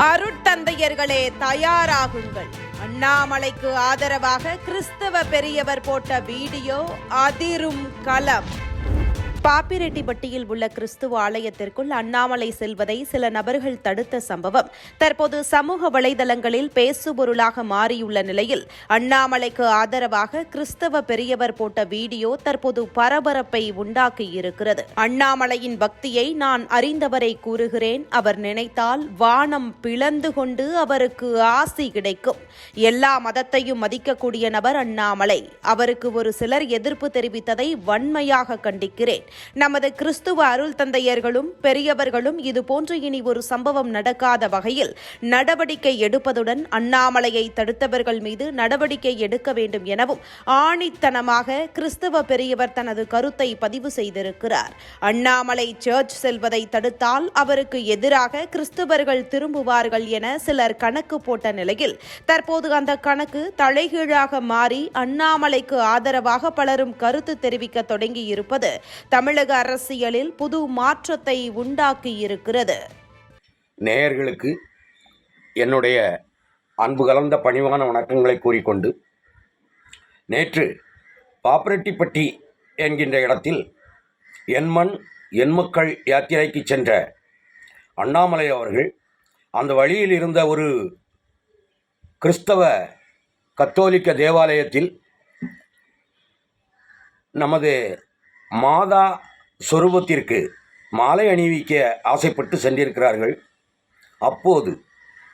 அருட்தந்தையர்களே தயாராகுங்கள். அண்ணாமலைக்கு ஆதரவாக கிறிஸ்தவ பெரியவர் போட்ட வீடியோ அதிரும் களம். பாப்பிரெட்டிப்பட்டியில் உள்ள கிறிஸ்துவ ஆலயத்திற்குள் அண்ணாமலை செல்வதை சில நபர்கள் தடுத்த சம்பவம். தற்போது சமூக வலைதளங்களில் பேசுபொருளாக மாறியுள்ள நிலையில் அண்ணாமலைக்கு ஆதரவாக கிறிஸ்தவ பெரியவர் போட்ட வீடியோ தற்போது பரபரப்பை உண்டாக்கியிருக்கிறது அண்ணாமலையின் பக்தியை நான் அறிந்தவரை கூறுகிறேன். அவர் நினைத்தால் வானம் பிளந்து கொண்டு அவருக்கு ஆசி கிடைக்கும். எல்லா மதத்தையும் மதிக்கக்கூடிய நபர் அண்ணாமலை. அவருக்கு ஒரு சிலர் எதிர்ப்பு தெரிவித்ததை வன்மையாக கண்டிக்கிறேன். நமது கிறிஸ்துவ அருள் தந்தையர்களும் பெரியவர்களும் இதுபோன்று இனி ஒரு சம்பவம் நடக்காத வகையில் நடவடிக்கை எடுப்பதுடன் அண்ணாமலையை தடுத்தவர்கள் மீது நடவடிக்கை எடுக்க வேண்டும் எனவும் ஆணித்தனமாக கிறிஸ்துவ பெரியவர் தனது கருத்தை பதிவு செய்திருக்கிறார். அண்ணாமலை சர்ச் செல்வதை தடுத்தால் அவருக்கு எதிராக கிறிஸ்துவர்கள் திரும்புவார்கள் என சிலர் கணக்கு போட்ட நிலையில் தற்போது அந்த கணக்கு தலைகீழாக மாறி அண்ணாமலைக்கு ஆதரவாக பலரும் கருத்து தெரிவிக்க தொடங்கியிருப்பது தமிழக அரசியலில் புது மாற்றத்தை உண்டாக்கியிருக்கிறது நேயர்களுக்கு என்னுடைய அன்பு கலந்த பணிவான வணக்கங்களை கூறிக்கொண்டு நேற்று பாப்பரெட்டிப்பட்டி என்கின்ற இடத்தில் என்மண் எண்மக்கள் யாத்திரைக்கு சென்ற அண்ணாமலை அவர்கள் அந்த வழியில் இருந்த ஒரு கிறிஸ்தவ கத்தோலிக்க தேவாலயத்தில் நமது மாதா சொரூபத்திற்கு மாலை அணிவிக்க ஆசைப்பட்டு சென்றிருக்கிறார்கள். அப்போது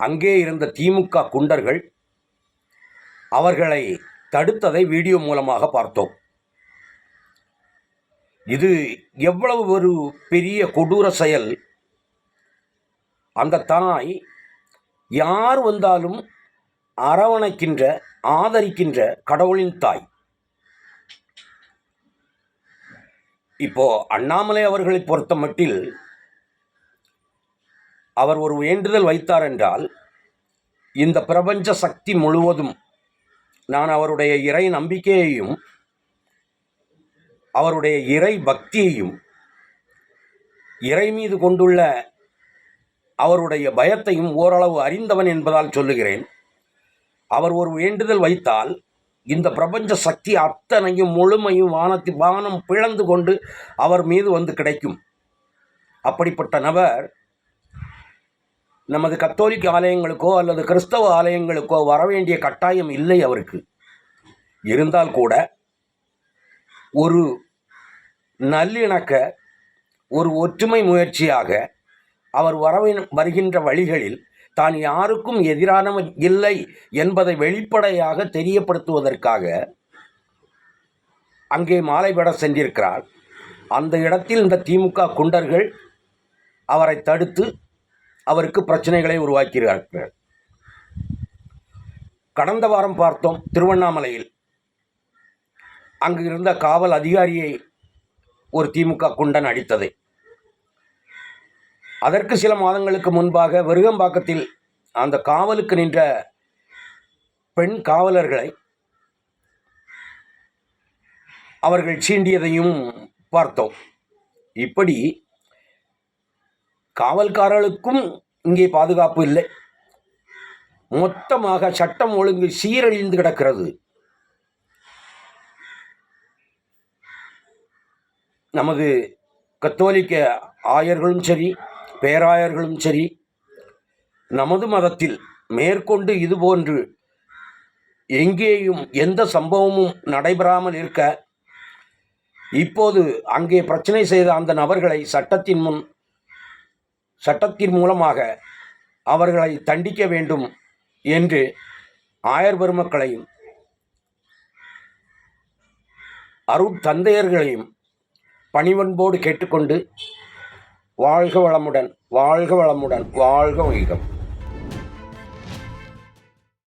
அங்கே இருந்த திமுக குண்டர்கள் அவர்களை தடுத்ததை வீடியோ மூலமாக பார்த்தோம். இது எவ்வளவு ஒரு பெரிய கொடூர செயல். அந்த தாய் யார் வந்தாலும் அரவணைக்கின்ற ஆதரிக்கின்ற கடவுளின் தாய். இப்போது அண்ணாமலை அவர்களை பொறுத்த மட்டில் அவர் ஒரு வேண்டுதல் வைத்தார் என்றால் இந்த பிரபஞ்ச சக்தி முழுவதும் நான் அவருடைய இறை நம்பிக்கையையும் அவருடைய இறை பக்தியையும் இறை மீது கொண்டுள்ள அவருடைய பயத்தையும் ஓரளவு அறிந்தவன் என்பதால் சொல்லுகிறேன். அவர் ஒரு வேண்டுதல் வைத்தால் இந்த பிரபஞ்ச சக்தி அத்தனையும் முழுமையும் வானத்தி வானம் பிளந்து கொண்டு அவர் மீது வந்து கிடைக்கும். அப்படிப்பட்ட நபர் நமது கத்தோலிக்க ஆலயங்களுக்கோ அல்லது கிறிஸ்தவ ஆலயங்களுக்கோ வர வேண்டிய கட்டாயம் இல்லை அவருக்கு. இருந்தால் கூட ஒரு நல்லிணக்க ஒரு ஒற்றுமை முயற்சியாக அவர் வரவே வருகின்ற வழிகளில் தான் யாருக்கும் எதிரானவன் இல்லை என்பதை வெளிப்படையாக தெரியப்படுத்துவதற்காக அங்கே மாலைபட சென்றிருக்கிறார். அந்த இடத்தில் இந்த திமுக குண்டர்கள் அவரை தடுத்து அவருக்கு பிரச்சனைகளை உருவாக்கிறார்கள் கடந்த வாரம் பார்த்தோம் திருவண்ணாமலையில். அங்கு இருந்த காவல் அதிகாரியை ஒரு திமுக குண்டன் அடித்ததை. அதற்கு சில மாதங்களுக்கு முன்பாக விருகம்பாக்கத்தில் அந்த காவலுக்கு நின்ற பெண் காவலர்களை அவர்கள் சீண்டியதையும் பார்த்தோம். இப்படி காவல்காரர்களுக்கும் இங்கே பாதுகாப்பு இல்லை. மொத்தமாக சட்டம் ஒழுங்கு சீரழிந்து கிடக்கிறது. நமது கத்தோலிக்க ஆயர்களும் சரி பேராயர்களும் சரி நமது மதத்தில் மேற்கொண்டு இதுபோன்று எங்கேயும் எந்த சம்பவமும் நடைபெறாமல் இருக்க இப்போது அங்கே பிரச்சனை செய்த அந்த நபர்களை சட்டத்தின் முன் சட்டத்தின் மூலமாக அவர்களை தண்டிக்க வேண்டும் என்று ஆயர் பெருமக்களையும் அருட்தந்தையர்களையும் பணிவன்போடு கேட்டுக்கொண்டு வாழ்க வளமுடன் வாழ்க வளமுடன் வாழ்க வைகம்